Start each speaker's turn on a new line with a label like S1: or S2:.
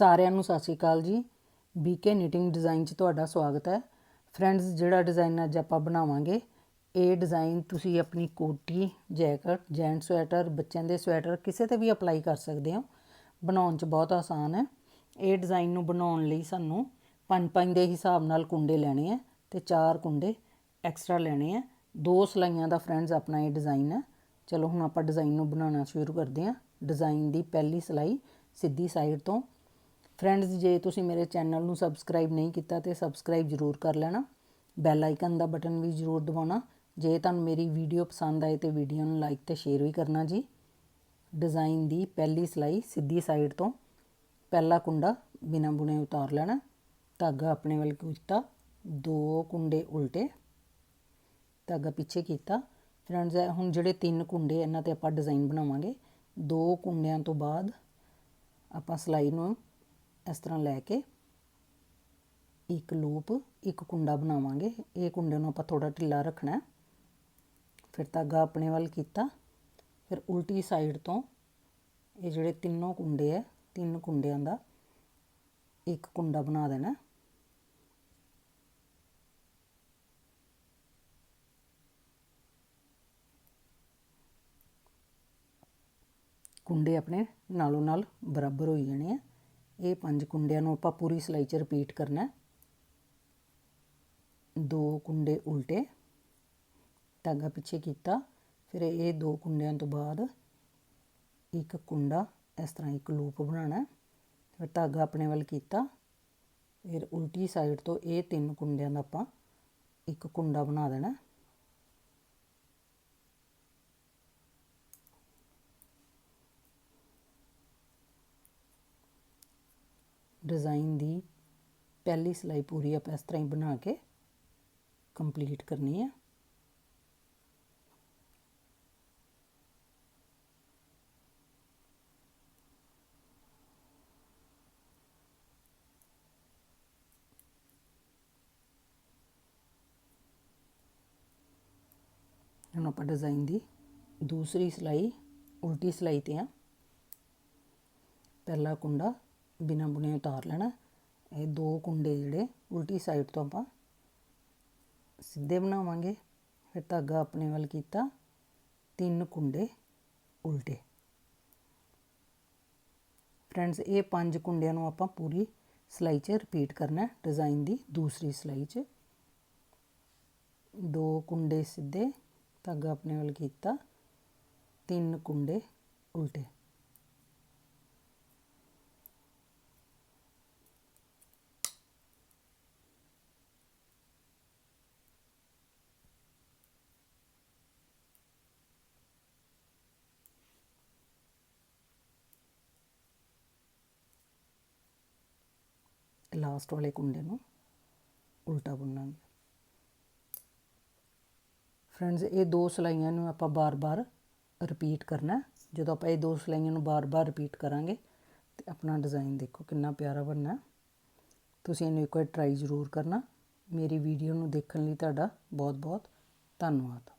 S1: ਸਾਰਿਆਂ ਨੂੰ ਸਤਿ ਸ਼੍ਰੀ ਅਕਾਲ ਜੀ। ਬੀਕੇ ਨੀਟਿੰਗ ਡਿਜ਼ਾਈਨ 'ਚ ਤੁਹਾਡਾ ਸਵਾਗਤ ਹੈ। ਫਰੈਂਡਸ ਜਿਹੜਾ ਡਿਜ਼ਾਈਨ ਅੱਜ ਆਪਾਂ ਬਣਾਵਾਂਗੇ, ਇਹ ਡਿਜ਼ਾਈਨ ਤੁਸੀਂ ਆਪਣੀ ਕੋਟੀ ਜੈਕਟ ਜੈਂਟ ਸਵੈਟਰ ਬੱਚਿਆਂ ਦੇ ਸਵੈਟਰ ਕਿਸੇ ਤੇ ਵੀ ਅਪਲਾਈ ਕਰ ਸਕਦੇ ਹੋ। ਬਣਾਉਣ 'ਚ ਬਹੁਤ ਆਸਾਨ ਹੈ। ਇਹ ਡਿਜ਼ਾਈਨ ਨੂੰ ਬਣਾਉਣ ਲਈ ਸਾਨੂੰ ਪੰਜ ਪੰਜ ਦੇ ਹਿਸਾਬ ਨਾਲ ਕੁੰਡੇ ਲੈਣੇ ਆ ਤੇ ਚਾਰ ਕੁੰਡੇ ਐਕਸਟਰਾ ਲੈਣੇ ਆ ਦੋ ਸਲਾਈਆਂ ਦਾ ਫਰੈਂਡਸ ਆਪਣਾ ਇਹ ਡਿਜ਼ਾਈਨ ਹੈ। ਚਲੋ ਹੁਣ ਆਪਾਂ ਡਿਜ਼ਾਈਨ ਨੂੰ ਬਣਾਉਣਾ ਸ਼ੁਰੂ ਕਰਦੇ ਹਾਂ। ਡਿਜ਼ਾਈਨ ਦੀ ਪਹਿਲੀ ਸਲਾਈ ਸਿੱਧੀ ਸਾਈਡ ਤੋਂ ਫਰੈਂਡਸ ਜੇ ਤੁਸੀਂ ਮੇਰੇ ਚੈਨਲ ਨੂੰ ਸਬਸਕ੍ਰਾਈਬ ਨਹੀਂ ਕੀਤਾ ਤੇ ਸਬਸਕ੍ਰਾਈਬ ਜ਼ਰੂਰ ਕਰ ਲੈਣਾ। ਬੈਲ ਆਈਕਨ ਦਾ ਬਟਨ ਵੀ ਜ਼ਰੂਰ ਦਬਾਉਣਾ। ਜੇ ਤੁਹਾਨੂੰ ਮੇਰੀ ਵੀਡੀਓ ਪਸੰਦ ਆਏ ਤੇ ਵੀਡੀਓ ਨੂੰ ਲਾਈਕ ਤੇ ਸ਼ੇਅਰ ਵੀ ਕਰਨਾ ਜੀ। ਡਿਜ਼ਾਈਨ ਦੀ ਪਹਿਲੀ ਸਲਾਈ ਸਿੱਧੀ ਸਾਈਡ ਤੋਂ। ਪਹਿਲਾ ਕੁੰਡਾ ਬਿਨਾਂ ਬੁਣੇ ਉਤਾਰ ਲੈਣਾ। ਧਾਗਾ ਆਪਣੇ ਵੱਲ ਕੀਤਾ। ਦੋ ਕੁੰਡੇ ਉਲਟੇ। ਧਾਗਾ ਪਿੱਛੇ ਕੀਤਾ। ਫਰੈਂਡਸ ਹੁਣ ਜਿਹੜੇ ਤਿੰਨ ਕੁੰਡੇ ਇਹਨਾਂ ਤੇ ਆਪਾਂ ਡਿਜ਼ਾਈਨ ਬਣਾਵਾਂਗੇ। ਦੋ ਕੁੰਡਿਆਂ ਤੋਂ ਬਾਅਦ ਆਪਾਂ ਸਲਾਈ ਨੂੰ ਇਸ ਤਰ੍ਹਾਂ ਲੈ ਕੇ ਇੱਕ ਲੂਪ, ਇੱਕ ਕੁੰਡਾ ਬਣਾਵਾਂਗੇ। ਇਹ ਕੁੰਡੇ ਨੂੰ ਆਪਾਂ ਥੋੜਾ ਢਿੱਲਾ ਰੱਖਣਾ ਫਿਰ ਧਾਗਾ ਆਪਣੇ ਵੱਲ ਕੀਤਾ। ਫਿਰ ਉਲਟੀ ਸਾਈਡ ਤੋਂ ਇਹ ਜਿਹੜੇ ਤਿੰਨੋਂ ਕੁੰਡੇ ਹੈ, ਤਿੰਨ ਕੁੰਡਿਆਂ ਦਾ ਇੱਕ ਕੁੰਡਾ ਬਣਾ ਦੇਣਾ ਕੁੰਡੇ ਆਪਣੇ ਨਾਲੋਂ ਨਾਲ ਬਰਾਬਰ ਹੋਈ ਜਾਣੇ ਆ। ਇਹ ਪੰਜ ਕੁੰਡਿਆਂ ਨੂੰ ਆਪਾਂ ਪੂਰੀ ਸਿਲਾਈ 'ਚ ਰਿਪੀਟ ਕਰਨਾ ਦੋ ਕੁੰਡੇ ਉਲਟੇ, ਧਾਗਾ ਪਿੱਛੇ ਕੀਤਾ, ਫਿਰ ਇਹ ਦੋ ਕੁੰਡਿਆਂ ਤੋਂ ਬਾਅਦ ਇੱਕ ਕੁੰਡਾ ਇਸ ਤਰ੍ਹਾਂ ਇੱਕ ਲੂਪ ਬਣਾਉਣਾ ਫਿਰ ਧਾਗਾ ਆਪਣੇ ਵੱਲ ਕੀਤਾ, ਫਿਰ ਉਲਟੀ ਸਾਈਡ ਤੋਂ ਇਹ ਤਿੰਨ ਕੁੰਡਿਆਂ ਦਾ ਆਪਾਂ ਇੱਕ ਕੁੰਡਾ ਬਣਾ ਦੇਣਾ ਡਿਜ਼ਾਈਨ ਦੀ ਪਹਿਲੀ ਸਲਾਈ ਪੂਰੀ ਆਪਾਂ ਇਸ ਤਰ੍ਹਾਂ ਹੀ ਬਣਾ ਕੇ ਕੰਪਲੀਟ ਕਰਨੀ ਹੈ ਹੁਣ ਆਪਾਂ ਡਿਜ਼ਾਈਨ ਦੀ ਦੂਸਰੀ ਸਲਾਈ, ਉਲਟੀ ਸਲਾਈ ਤੇ ਆ। ਪਹਿਲਾ ਕੁੰਡਾ ਬਿਨਾਂ ਬੁਣੇ ਉਤਾਰ ਲੈਣਾ। ਇਹ ਦੋ ਕੁੰਡੇ ਜਿਹੜੇ, ਉਲਟੀ ਸਾਈਡ ਤੋਂ ਆਪਾਂ ਸਿੱਧੇ ਬਣਾਵਾਂਗੇ। ਫਿਰ ਧਾਗਾ ਆਪਣੇ ਵੱਲ ਕੀਤਾ। ਤਿੰਨ ਕੁੰਡੇ ਉਲਟੇ। ਫਰੈਂਡਸ, ਇਹ ਪੰਜ ਕੁੰਡਿਆਂ ਨੂੰ ਆਪਾਂ ਪੂਰੀ ਸਲਾਈ 'ਚ ਰਿਪੀਟ ਕਰਨਾ ਡਿਜ਼ਾਈਨ ਦੀ ਦੂਸਰੀ ਸਲਾਈ 'ਚ। ਦੋ ਕੁੰਡੇ ਸਿੱਧੇ, ਧਾਗਾ ਆਪਣੇ ਵੱਲ ਕੀਤਾ। ਤਿੰਨ ਕੁੰਡੇ ਉਲਟੇ। ਲਾਸਟ ਵਾਲੇ ਕੁੰਡੇ ਨੂੰ ਉਲਟਾ ਬੁਣਾਂਗੇ ਫਰੈਂਡਸ ਇਹ ਦੋ ਸਲਾਈਆਂ ਨੂੰ ਆਪਾਂ ਬਾਰ-ਬਾਰ ਰਿਪੀਟ ਕਰਨਾ ਜਦੋਂ ਆਪਾਂ ਇਹ ਦੋ ਸਲਾਈਆਂ ਨੂੰ ਬਾਰ-ਬਾਰ ਰਿਪੀਟ ਕਰਾਂਗੇ ਤੇ ਆਪਣਾ ਡਿਜ਼ਾਈਨ ਦੇਖੋ ਕਿੰਨਾ ਪਿਆਰਾ ਬਣਨਾ ਤੁਸੀਂ ਇਹਨੂੰ ਇੱਕ ਵਾਰ ਟਰਾਈ ਜ਼ਰੂਰ ਕਰਨਾ ਮੇਰੀ ਵੀਡੀਓ ਨੂੰ ਦੇਖਣ ਲਈ ਤੁਹਾਡਾ ਬਹੁਤ-ਬਹੁਤ ਧੰਨਵਾਦ